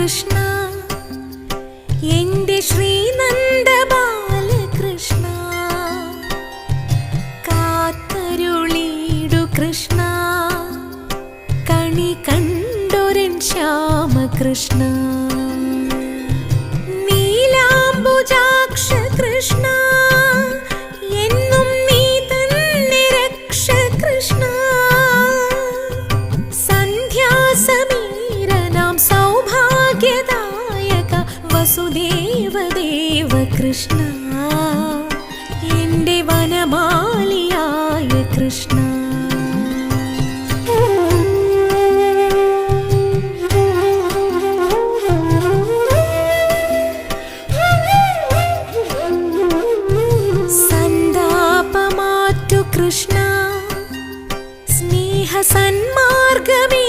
കൃഷ്ണ. എന്റെ ശ്രീനന്ദ ബാലകൃഷ്ണ. കാത്തരുളീടു കൃഷ്ണ. കണി കണ്ടൊരൻ ശ്യാമകൃഷ്ണ. കൃഷ്ണ എന്റെ വനമാലിയായ കൃഷ്ണ. സന്താപമാറ്റു കൃഷ്ണ സ്നേഹ സന്മാർഗമേ